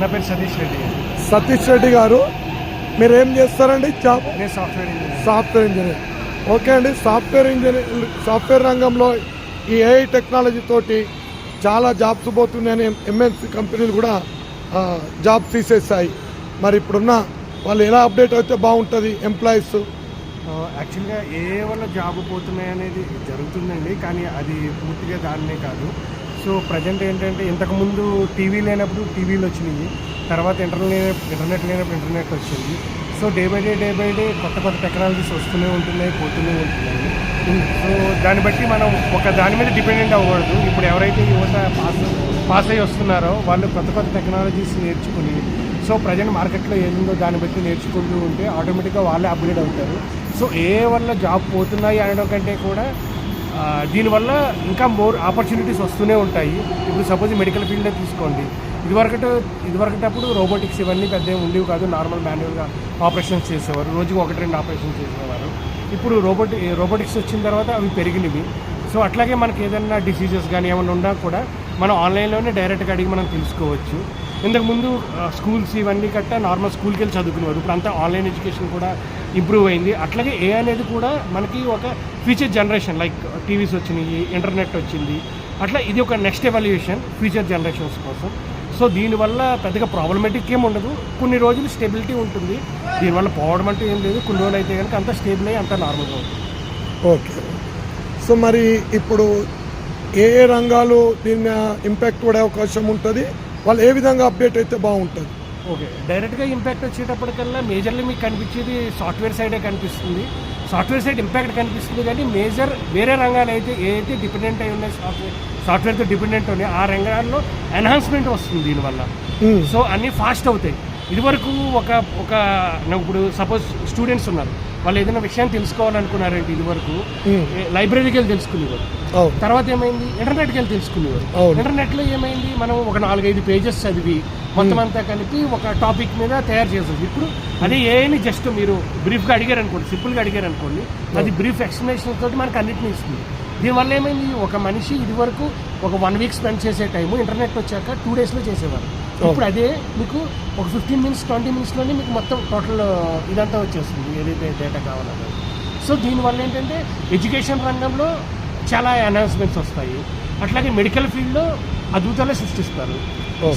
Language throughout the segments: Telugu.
నా పేరు సతీష్ రెడ్డి. సతీష్ రెడ్డి గారు. మీరు ఏం చేస్తారండి? జాబ్? నేను software engineer. Software engineer. Okay అండి సాఫ్ట్వేర్ ఇంజనీర్ సాఫ్ట్వేర్ రంగంలో ఈ ఏఐ టెక్నాలజీ తోటి చాలా జాబ్స్ పోతున్నాయని ఎంఎన్సీ కంపెనీలు కూడా ఆ, జాబ్స్ తీసేస్తాయి మరి ఇప్పుడున్న వాళ్ళు ఎలా అప్డేట్ అయితే బాగుంటుంది ఎంప్లాయీస్? యాక్చువల్గా ఏ వల్ల జాబ్ పోతున్నాయి అనేది జరుగుతుందండి కానీ అది పూర్తిగా దాన్నే కాదు. సో ప్రజెంట్ ఏంటంటే ఇంతకుముందు టీవీ లేనప్పుడు టీవీలు వచ్చినాయి. తర్వాత ఇంటర్నెట్ ఇంటర్నెట్ లేనప్పుడు ఇంటర్నెట్ వచ్చింది. So day by day day by day కొత్త కొత్త టెక్నాలజీస్ వస్తూనే ఉంటున్నాయి పోతూనే ఉంటున్నాయి. సో దాన్ని బట్టి మనం ఒక దాని మీద డిపెండెంట్ అవ్వకూడదు. ఇప్పుడు ఎవరైతే యువత పాస్ పాస్ అయ్యి వస్తున్నారో వాళ్ళు కొత్త కొత్త టెక్నాలజీస్ నేర్చుకుని సో ప్రజెంట్ మార్కెట్లో ఏముందో దాన్ని బట్టి నేర్చుకుంటూ ఉంటే ఆటోమేటిక్గా వాళ్ళే అప్గ్రేడ్ అవుతారు. సో ఏ వల్ల జాబ్ పోతున్నాయి అనడం కంటే కూడా దీనివల్ల ఇంకా మోర్ ఆపర్చునిటీస్ వస్తూనే ఉంటాయి. ఇప్పుడు సపోజ్ మెడికల్ ఫీల్డే తీసుకోండి. ఇదివరకట ఇదివరకటప్పుడు రోబోటిక్స్ ఇవన్నీ పెద్ద ఉండేవి కాదు. నార్మల్ మాన్యువల్గా ఆపరేషన్స్ చేసేవారు. రోజుకు ఒకటి రెండు ఆపరేషన్స్ చేసేవారు. ఇప్పుడు రోబోటి రోబోటిక్స్ వచ్చిన తర్వాత అవి పెరిగినవి. సో అట్లాగే మనకి ఏదైనా డిసీజెస్ కానీ ఏమైనా ఉన్నా కూడా మనం ఆన్లైన్లోనే డైరెక్ట్గా అడిగి మనం తెలుసుకోవచ్చు. ఇంతకుముందు స్కూల్స్ ఇవన్నీ కట్ట నార్మల్ స్కూల్కి వెళ్ళి చదువుకునేవారు. ఇప్పుడు అంతా ఆన్లైన్ ఎడ్యుకేషన్ కూడా ఇంప్రూవ్ అయింది. అట్లాగే ఏ అనేది కూడా మనకి ఒక ఫ్యూచర్ జనరేషన్ లైక్ టీవీస్ వచ్చినాయి ఇంటర్నెట్ వచ్చింది. అట్లా ఇది ఒక నెక్స్ట్ ఎవల్యూషన్ ఫ్యూచర్ జనరేషన్స్ కోసం. సో దీనివల్ల పెద్దగా ప్రాబ్లమేటిక్ ఏం ఉండదు. కొన్ని రోజులు స్టెబిలిటీ ఉంటుంది. దీనివల్ల పోవడం అంటే ఏం లేదు. కొన్ని రోజులు అయితే కనుక అంత స్టేబుల్ అయ్యి అంత నార్మల్గా ఉంటుంది. ఓకే. సో మరి ఇప్పుడు ఏ ఏ రంగాలు దీని ఇంపాక్ట్ పడే అవకాశం ఉంటుంది? వాళ్ళు ఏ విధంగా అప్డేట్ అయితే బాగుంటుంది. ఓకే. డైరెక్ట్గా ఇంపాక్ట్ వచ్చేటప్పటికల్లా మేజర్లీ మీకు కనిపించేది సాఫ్ట్వేర్ సైడే కనిపిస్తుంది. సాఫ్ట్వేర్ సైడ్ ఇంపాక్ట్ కనిపిస్తుంది కానీ మేజర్ వేరే రంగాలు అయితే ఏదైతే డిపెండెంట్ అయి ఉన్నాయి సాఫ్ట్వేర్ సాఫ్ట్వేర్తో డిపెండెంట్ ఉన్నాయి ఆ రంగాల్లో ఎన్హాన్స్మెంట్ వస్తుంది దీనివల్ల. సో అన్నీ ఫాస్ట్ అవుతాయి. ఇదివరకు ఒక ఒక ఇప్పుడు సపోజ్ స్టూడెంట్స్ ఉన్నారు. వాళ్ళు ఏదైనా విషయాన్ని తెలుసుకోవాలనుకున్నారంటే ఇదివరకు? లైబ్రరీకి వెళ్ళి తెలుసుకునేవారు. తర్వాత ఏమైంది? ఇంటర్నెట్కి వెళ్ళి తెలుసుకునేవారు. ఇంటర్నెట్లో ఏమైంది? మనం ఒక నాలుగైదు పేజెస్ చదివి మొత్తం అంతా కలిపి ఒక టాపిక్ మీద తయారు చేసేది ఇప్పుడు అదే ఏని జస్ట్ మీరు బ్రీఫ్గా అడిగారు అనుకోండి సింపుల్గా అడిగారు అనుకోండి అది బ్రీఫ్ ఎక్స్ప్లెనేషన్ తోటి మనకు అన్నిటిని ఇస్తుంది. దీనివల్ల ఏమైంది? ఒక మనిషి ఇదివరకు ఒక వన్ వీక్ స్పెండ్ చేసే టైము ఇంటర్నెట్ వచ్చాక టూ డేస్లో చేసేవారు. ఇప్పుడు అదే మీకు ఒక ఫిఫ్టీన్ మినిట్స్ ట్వంటీ మినిట్స్లోనే మీకు మొత్తం టోటల్ ఇదంతా వచ్చేస్తుంది ఏదైతే డేటా కావాలన్నది. సో దీనివల్ల ఏంటంటే ఎడ్యుకేషన్ రంగంలో చాలా ఎన్హాన్స్మెంట్స్ వస్తాయి. అట్లాగే మెడికల్ ఫీల్డ్లో అద్భుతాలే సృష్టిస్తారు.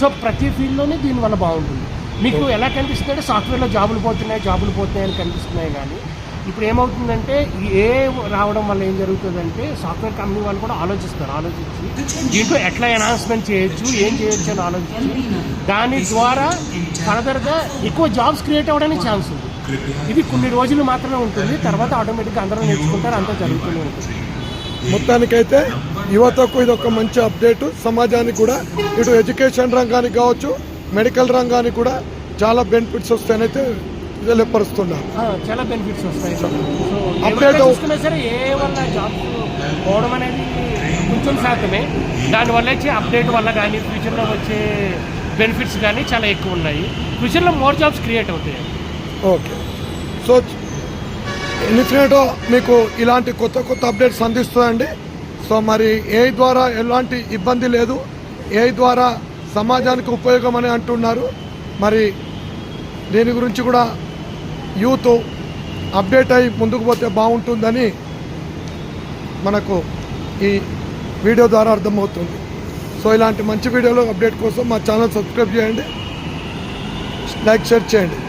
సో ప్రతి ఫీల్డ్లోనే దీనివల్ల బాగుంటుంది. మీకు ఎలా కనిపిస్తుంది అంటే సాఫ్ట్వేర్లో జాబులు పోతున్నాయి జాబులు పోతున్నాయి అని కనిపిస్తున్నాయి కానీ ఇప్పుడు ఏమవుతుందంటే ఈ ఏ రావడం వల్ల ఏం జరుగుతుందంటే సాఫ్ట్వేర్ కంపెనీ వాళ్ళు కూడా ఆలోచిస్తారు ఆలోచించి దీంట్లో ఎట్లా ఎన్హాన్స్మెంట్ చేయొచ్చు ఏం చేయొచ్చు అని ఆలోచించి దాని ద్వారా ఫర్దర్గా ఎక్కువ జాబ్స్ క్రియేట్ అవ్వడానికి ఛాన్స్ ఉంది. ఇది కొన్ని రోజులు మాత్రమే ఉంటుంది తర్వాత ఆటోమేటిక్గా అందరూ నేర్చుకుంటారు అంతా జరుగుతూనే ఉంటుంది. మొత్తానికైతే యువతకు ఇది ఒక మంచి అప్డేట్ సమాజానికి కూడా ఇటు ఎడ్యుకేషన్ రంగానికి కావచ్చు మెడికల్ రంగానికి కూడా చాలా బెనిఫిట్స్ వస్తాయనైతే తెలియపరుస్తున్నారు ఆ, చాలా బెనిఫిట్స్ వస్తాయి. చూసుకున్నా సరే ఏ వల్ల జాబ్స్ పోవడం అనేది కొంచెం శాతమే. దానివల్ల వచ్చే అప్డేట్ వల్ల కానీ ఫ్యూచర్లో వచ్చే బెనిఫిట్స్ కానీ చాలా ఎక్కువ ఉన్నాయి. ఫ్యూచర్లో మోర్ జాబ్స్ క్రియేట్ అవుతాయి. ఓకే. సో ఇన్ఫినిటో మీకు ఇలాంటి కొత్త కొత్త అప్డేట్స్ అందిస్తుందండి. సో మరి ఏ ద్వారా ఎలాంటి ఇబ్బంది లేదు. ఏ ద్వారా సమాజానికి ఉపయోగం అని అంటున్నారు. మరి దీని గురించి కూడా యూత్ అప్డేట్ అయి ముందుకు పోతే బాగుంటుందని మనకు ఈ వీడియో ద్వారా అర్థమవుతుంది. సో ఇలాంటి మంచి వీడియోలు అప్డేట్ కోసం మా ఛానల్ సబ్స్క్రైబ్ చేయండి. లైక్ షేర్ చేయండి.